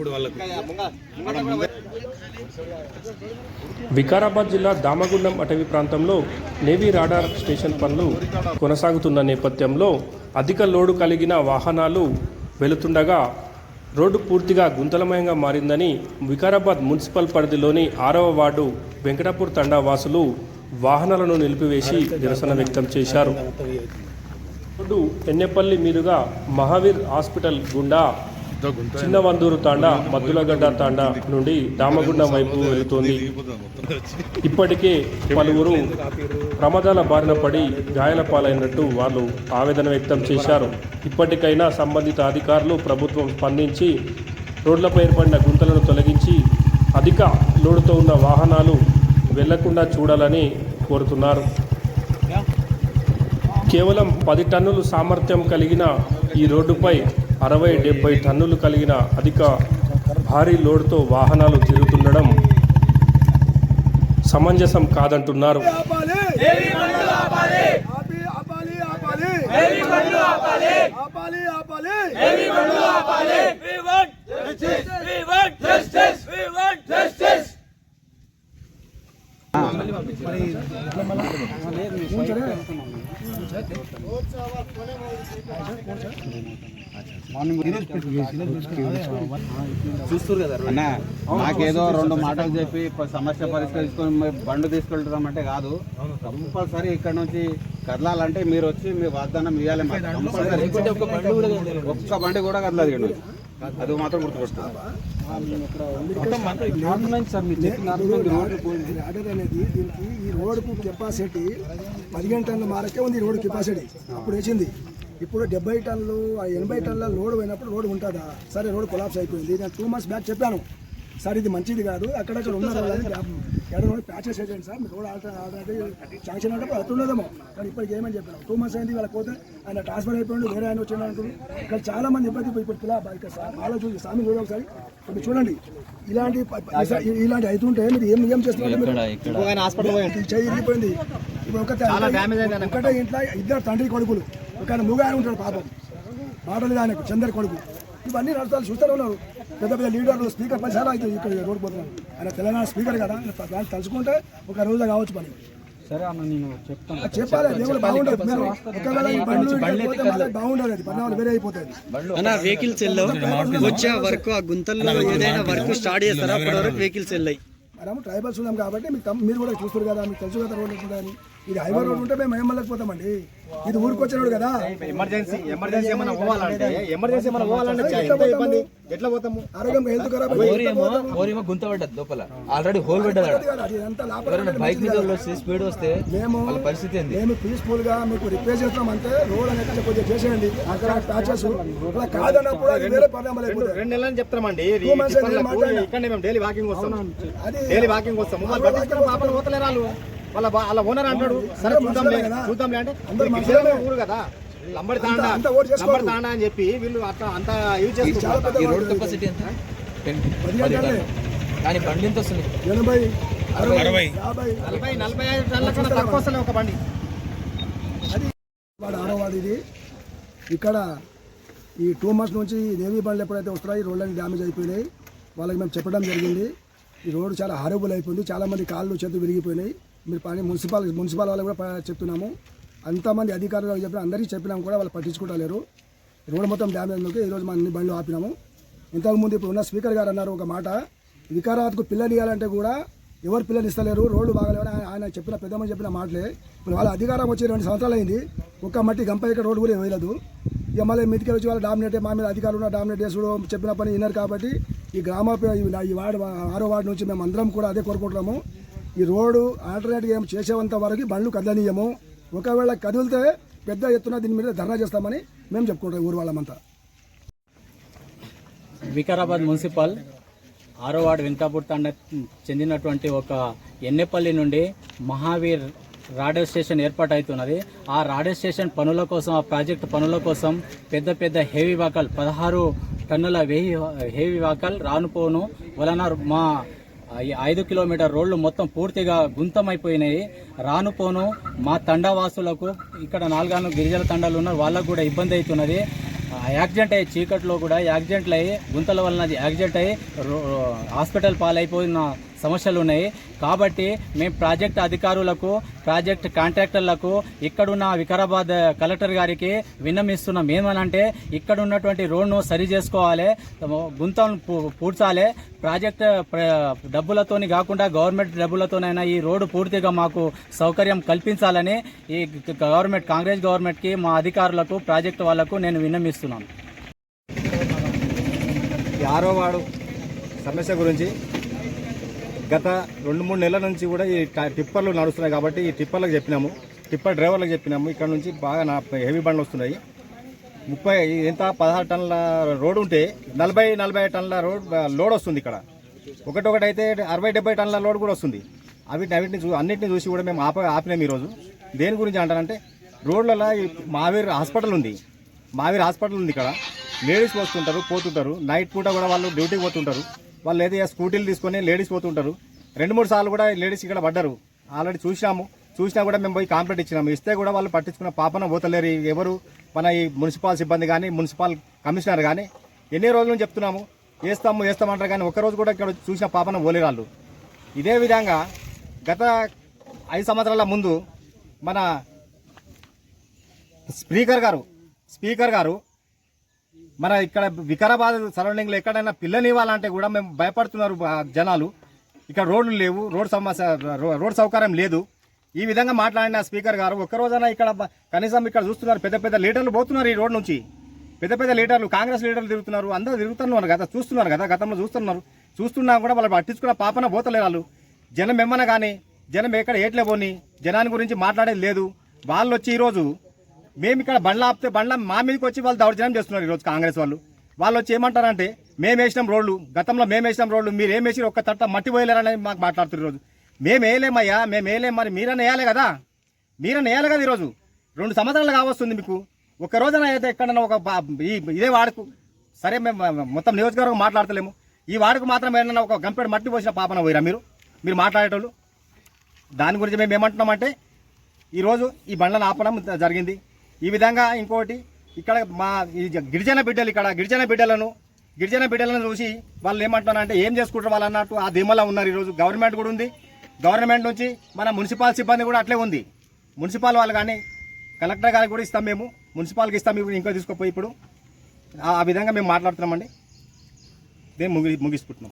ఇప్పుడు వాళ్ళకు. వికారాబాద్ జిల్లా దామగుండం అటవీ ప్రాంతంలో నేవీ రాడార్ స్టేషన్ పనులు కొనసాగుతున్న నేపథ్యంలో అధిక లోడు కలిగిన వాహనాలు వెళుతుండగా రోడ్డు పూర్తిగా గుంతలమయంగా మారిందని వికారాబాద్ మున్సిపల్ పరిధిలోని ఆరవ వార్డు వెంకటాపూర్ తండా వాసులు వాహనాలను నిలిపివేసి నిరసన వ్యక్తం చేశారు. రోడ్డు ఎన్నెపల్లి మీదుగా మహావీర్ హాస్పిటల్ గుండా చిన్న వందూరు తాండా మద్దులగడ్డ తాండా నుండి దామగుండం వైపు వెళుతోంది. ఇప్పటికే పలువురు ప్రమాదాల బారిన పడి గాయాల పాలైనట్టు వాళ్ళు ఆవేదన వ్యక్తం చేశారు. ఇప్పటికైనా సంబంధిత అధికారులు ప్రభుత్వం స్పందించి రోడ్లపై ఏర్పడిన గుంతలను తొలగించి అధిక లోడుతో ఉన్న వాహనాలు వెళ్ళకుండా చూడాలని కోరుతున్నారు. కేవలం పది టన్నులు సామర్థ్యం కలిగిన ఈ రోడ్డుపై అరవై డెబ్బై టన్నులు కలిగిన అధిక భారీ లోడ్తో వాహనాలు తిరుగుతుండడం సమంజసం కాదంటున్నారు. అన్న నాకేదో రెండు మాటలు చెప్పి సమస్య పరిష్కరించుకొని మీ బండి తీసుకెళ్తామంటే కాదు. కంపల్సరీ ఇక్కడ నుంచి కదలాలంటే మీరు వచ్చి మీ వాగ్దానం ఇవ్వాలి కంపల్సరీ. ఒక్క బండి కూడా కదలదు ఇక్కడ నుంచి. అది మాత్రం గుర్తుపెట్టుకోండి ఆర్డర్ అనేది దీనికి ఈ రోడ్డుకు కెపాసిటీ పదిహేను టన్నుల మారకే ఉంది ఈ రోడ్డు కెపాసిటీ. అప్పుడు వేసింది ఇప్పుడు డెబ్బై టన్నులు ఎనభై టన్నుల లోడ్ పోయినప్పుడు రోడ్డు ఉంటుందా? సరే రోడ్డు కొలాప్స్ అయిపోయింది. నేను టూ మంత్స్ బ్యాక్ చెప్పాను. సార్ ఇది మంచిది కాదు. అక్కడక్కడ ఉన్న వాళ్ళని ఎక్కడ రోడ్ ప్యాచెస్ వేసేయండి సార్. మీరు రోడ్ ఆల్టర్ ఆల్రెడీ శాంక్షన్ అంటే అట్లున్నదేమో కానీ ఇప్పటికి ఏమని చెప్పాను టూ మంత్స్ అయింది వాళ్ళకి పోతే ఆయన ట్రాన్స్ఫర్ అయిపోయింది వేరే ఆయన వచ్చిండు అంటారు ఇక్కడ చాలా మంది ఇబ్బంది ఇప్పుడు పిల్ల ఇక్కడ సార్ ఆలోచన స్వామి చూడండి ఒకసారి ఇప్పుడు చూడండి. ఇలాంటి ఇలాంటి అవుతుంటే మీరు ఏం ఏం చేస్తున్నారు చెయ్యి ఇరిగిపోయింది. ఇప్పుడు ఒక ఒకటే ఇంట్లో ఇద్దరు తండ్రి కొడుకులు. ఒక ఆయన మూగా ఉంటాడు పాపం. మాటలు ఆయనకు చందర్ కొడుకు. ఇవన్నీ నడుస్తాలు చూస్తూనే ఉన్నారు. పెద్ద పెద్ద లీడర్లు స్పీకర్ పని చాలా అవుతుంది ఇక్కడ రోడ్డు పోతున్నారు ఆయన తెలంగాణ స్పీకర్ కదా దాన్ని తలుచుకుంటే ఒక రోజు కావచ్చు పని సరే అన్న నేను చెప్తాను. చెప్పాలి దేవుడు బాగుండదు. మీరు ఒకవేళ ఈ బండ్లు పోతే బాగుండదు అది వేరే అయిపోతుంది అన్న వెహికల్స్ వెళ్ళావు వచ్చే వరకు ఆ గుంతల్లో ఏదైనా వర్క్ స్టార్ట్ చేస్తారా? అప్పటి వరకు వెహికల్స్ వెళ్ళాయి మనము ట్రైబల్స్ ఉన్నాం కాబట్టి మీరు కూడా చూస్తారు కదా మీకు తెలుసు కదా రోడ్ ఎట్లుంటుంది అని ఇది హైవే రోడ్ ఉంటే మేము ఏం వెళ్ళకపోతామండి ఇది ఊరికి వచ్చిన రోడ్ కదా ఎమర్జెన్సీ ఎమర్జెన్సీ ఏమైనా పోవాలంటే ఎమర్జెన్సీ ఏమైనా పోవాలంటే ఎంత ఇబ్బంది? ఎట్లా పోతాము? ఆరోగ్యం హెల్త్ ఖరాబ్ అయితే ఎట్లా పోతాము? ఓరేమో గుంత పడ్డది లోపల. ఆల్రెడీ హోల్ పడ్డది బైక్ మీద స్పీడ్ వస్తే మేము పరిస్థితి ఏంది? మేము పీస్ఫుల్గా మీకు రిక్వెస్ట్ చేస్తాం అంటే రోడ్ అనేది కొంచెం చేసేయండి. అక్కడ ప్యాచెస్ అలా కాదన్నప్పుడు అది వేరే పరిణామాలు అయిపోతాయి రెండు నెలలని చెప్తామండి మేము డైలీ వాకింగ్ వస్తాం. అది డైలీ వాకింగ్ వస్తాం. పోతలేరు వాళ్ళు వాళ్ళ వాళ్ళ ఓనర్ అంటాడు సరే చూద్దాంలే చూద్దాంలే అంటే ఊరు కదా. లంబడి తాండా. లంబడి తాండా అని చెప్పి వీళ్ళు అట్లా అంతా యూజ్ ఈ రోడ్ రోడ్ కెపాసిటీ ఎంత. కానీ బండి ఎంత వస్తుంది? ఎనభై అరవై నలభై నలభై ఐదు టన్నుల కన్నా తక్కువ వస్తలే ఒక బండి. వాడు ఇది. ఇక్కడ ఈ టూ మంత్స్ నుంచి దేవీ బండ్లు ఎప్పుడైతే వస్తాయో ఈ రోడ్లన్నీ డ్యామేజ్ అయిపోయినాయి. వాళ్ళకి మేము చెప్పడం జరిగింది. ఈ రోడ్డు చాలా హారబుల్ అయిపోయింది. చాలా మంది కాళ్ళు చేతులు విరిగిపోయినాయి. మీరు పని మున్సిపల్ మున్సిపల్ వాళ్ళు కూడా చెప్తున్నాము. అంతమంది అధికారులు చెప్పిన అందరికీ చెప్పినాం కూడా వాళ్ళు పట్టించుకుంటలేరు. రోడ్డు మొత్తం డ్యామేజ్ ఉంది ఈరోజు మన అన్ని బండ్లు ఆపినాము. ఇంతకుముందు ఇప్పుడు ఉన్న స్పీకర్ గారు అన్నారు ఒక మాట. వికారాబాద్కు పిల్లలు ఇవ్వాలంటే కూడా ఎవరు పిల్లలు ఇస్తలేరు రోడ్లు బాగలేవు అని ఆయన చెప్పిన పెద్దమని చెప్పిన మాటలే. ఇప్పుడు వాళ్ళ అధికారం వచ్చి రెండు సంవత్సరాలు అయింది. ఒక్క మట్టి గంప ఇక్కడ రోడ్డు కూడా వేయలేదు. ఇక మళ్ళీ మీదికి వచ్చి వాళ్ళు డామినేట్ మా మీద అధికారులు ఉన్న డామినేట్ చేసుడు చెప్పిన పని విన్నారు కాబట్టి ఈ గ్రామ ఈ వార్డు ఆరో వార్డు నుంచి మేము అందరం కూడా అదే కోరుకుంటున్నాము. ఈ రోడ్డు ఆల్టర్నేట్గా ఏం చేసేంత వరకు బండ్లు కదలనీయము. ఒకవేళ కదిలితే పెద్ద ఎత్తున దీని మీద ధర్నా చేస్తామని మేము చెప్పుకుంటాం ఊరు వాళ్ళమంతా. వికారాబాద్ మున్సిపల్ ఆరో వార్డు వెంకాపూర్ తండ చెందినటువంటి ఒక ఎన్నెపల్లి నుండి మహావీర్ రాడర్ స్టేషన్ ఏర్పాటవుతున్నది. ఆ రాడర్ స్టేషన్ పనుల కోసం ఆ ప్రాజెక్టు పనుల కోసం పెద్ద పెద్ద హెవీ వాకల్ పదహారు టన్నుల వెహి హెవీ వాకల్ రానుపోను. వలన మా ఈ ఐదు కిలోమీటర్ రోడ్లు మొత్తం పూర్తిగా గుంతమైపోయినాయి. రానుపోను మా తండావాసులకు ఇక్కడ నాలుగాను గిరిజన తండాలు ఉన్నారు వాళ్ళకు కూడా ఇబ్బంది అవుతున్నది. ఆ యాక్సిడెంట్ అయ్యి చీకట్లో కూడా యాక్సిడెంట్లు అయ్యి గుంతల వలన అది యాక్సిడెంట్ అయ్యి రో- హాస్పిటల్ పాలైపోయిన సమస్యలు ఉన్నాయి కాబట్టి మేము ప్రాజెక్ట్ అధికారులకు ప్రాజెక్ట్ కాంట్రాక్టర్లకు ఇక్కడున్న వికారాబాద్ కలెక్టర్ గారికి విన్నమిస్తున్నాం ఏమనంటే ఇక్కడ ఉన్నటువంటి రోడ్ను సరి చేసుకోవాలి గుంతం పూడ్చాలి. ప్రాజెక్ట్ డబ్బులతోని కాకుండా గవర్నమెంట్ డబ్బులతోనైనా ఈ రోడ్డు పూర్తిగా మాకు సౌకర్యం కల్పించాలని ఈ గవర్నమెంట్ కాంగ్రెస్ గవర్నమెంట్కి మా అధికారులకు ప్రాజెక్ట్ వాళ్ళకు నేను విన్నమిస్తున్నాను ఆరోవాడు వాడు సమస్య గురించి గత రెండు మూడు నెలల నుంచి కూడా ఈ టిప్పర్లు నడుస్తున్నాయి కాబట్టి ఈ టిప్పర్లకు చెప్పినాము. టిప్పర్ డ్రైవర్లకు చెప్పినాము. ఇక్కడ నుంచి బాగా నా హెవీ బండ్లు వస్తున్నాయి. ముప్పై ఎంత పదహారు టన్నుల రోడ్ ఉంటే నలభై నలభై టన్నుల రోడ్ లోడ్ వస్తుంది ఇక్కడ. ఒకటొకటి అయితే అరవై డెబ్బై టన్నుల లోడ్ కూడా వస్తుంది. అవి అవిటిని చూ అన్నింటిని చూసి కూడా మేము ఆప ఆపినాం ఈరోజు. దేని గురించి అంటారంటే రోడ్లలో ఈ మావేరు హాస్పిటల్ ఉంది. మావేరు హాస్పిటల్ ఉంది ఇక్కడ. లేడీస్ వస్తుంటారు పోతుంటారు. నైట్ పూట కూడా వాళ్ళు డ్యూటీకి పోతుంటారు. వాళ్ళు అయితే స్కూటీలు తీసుకొని లేడీస్ పోతుంటారు. రెండు మూడు సార్లు కూడా లేడీస్ ఇక్కడ పడ్డారు. ఆల్రెడీ చూసినాము. చూసినా కూడా మేము పోయి కాంప్లైంట్ ఇచ్చినాము. ఇస్తే కూడా వాళ్ళు పట్టించుకున్న పాపన పోతలేరు. ఎవరు? మన ఈ మున్సిపల్ సిబ్బంది కానీ మున్సిపల్ కమిషనర్ కానీ. ఎన్ని రోజులు చెప్తున్నాము? వేస్తాము వేస్తామంటారు కానీ ఒక్కరోజు కూడా ఇక్కడ చూసిన పాపన పోలేరు వాళ్ళు. ఇదే విధంగా గత ఐదు సంవత్సరాల ముందు మన స్పీకర్ గారు స్పీకర్ గారు మన ఇక్కడ వికారాబాద్ సరౌండింగ్లో ఎక్కడైనా పిల్లనివ్వాలంటే కూడా మేము భయపడుతున్నారు జనాలు. ఇక్కడ రోడ్లు లేవు రోడ్ సమస్య రోడ్ సౌకర్యం లేదు. ఈ విధంగా మాట్లాడిన స్పీకర్ గారు ఒక్కరోజైనా ఇక్కడ కనీసం ఇక్కడ చూస్తున్నారు పెద్ద పెద్ద లీడర్లు పోతున్నారు ఈ రోడ్ నుంచి. పెద్ద పెద్ద లీడర్లు కాంగ్రెస్ లీడర్లు తిరుగుతున్నారు అందరూ తిరుగుతున్నారు కదా చూస్తున్నారు కదా గతంలో చూస్తున్నారు. చూస్తున్నా కూడా వాళ్ళు పట్టించుకున్న పాపన పోతలే వాళ్ళు. జనం ఎమ్మన కానీ జనం ఎక్కడ ఏట్లే పోని జనాన్ని గురించి మాట్లాడేది లేదు. వాళ్ళు వచ్చి ఈరోజు మేము ఇక్కడ బండ్ల ఆపితే బండ్ల మా మీదకి వచ్చి వాళ్ళు దౌర్జన్యం చేస్తున్నారు ఈరోజు కాంగ్రెస్ వాళ్ళు. వాళ్ళు వచ్చి ఏమంటారంటే మేము వేసినాం రోడ్లు గతంలో మేము వేసినాం రోడ్లు మీరు ఏం వేసి ఒక్క తట్ట మట్టి పోయలేరని మాకు మాట్లాడుతున్నారు ఈరోజు. మేము వేయలేమయ్యా మేము వేయలేం మరి మీరన్నా వేయాలి కదా. మీరన్నా వేయాలి కదా ఈరోజు. రెండు సంవత్సరాలు కావస్తుంది మీకు. ఒక రోజున అయితే ఎక్కడన్నా ఒక ఈ ఇదే వాడకు సరే మేము మొత్తం నియోజకవర్గం మాట్లాడతలేము. ఈ వాడకు మాత్రం ఏమన్నా ఒక గంపెడు మట్టి పోసిన పాపన పోయిరా మీరు? మీరు మాట్లాడేటోళ్ళు. దాని గురించి మేము ఏమంటున్నామంటే ఈరోజు ఈ బండ్లను ఆపడం జరిగింది. ఈ విధంగా ఇంకోటి ఇక్కడ మా గిరిజన బిడ్డలు ఇక్కడ గిరిజన బిడ్డలను గిరిజన బిడ్డలను చూసి వాళ్ళు ఏమంటున్నారంటే ఏం చేసుకుంటారు వాళ్ళు అన్నట్టు ఆ దిమ్మలో ఉన్నారు ఈరోజు. గవర్నమెంట్ కూడా ఉంది. గవర్నమెంట్ నుంచి మన మున్సిపల్ సిబ్బంది కూడా అట్లే ఉంది. మున్సిపల్ వాళ్ళు కానీ కలెక్టర్ గారికి కూడా ఇస్తాం మేము. మున్సిపాల్కి ఇస్తాం ఇప్పుడు ఇంకా తీసుకుపోయి ఇప్పుడు. ఆ ఆ విధంగా మేము మాట్లాడుతున్నామండి. మేము ముగి ముగిసుకుంటున్నాం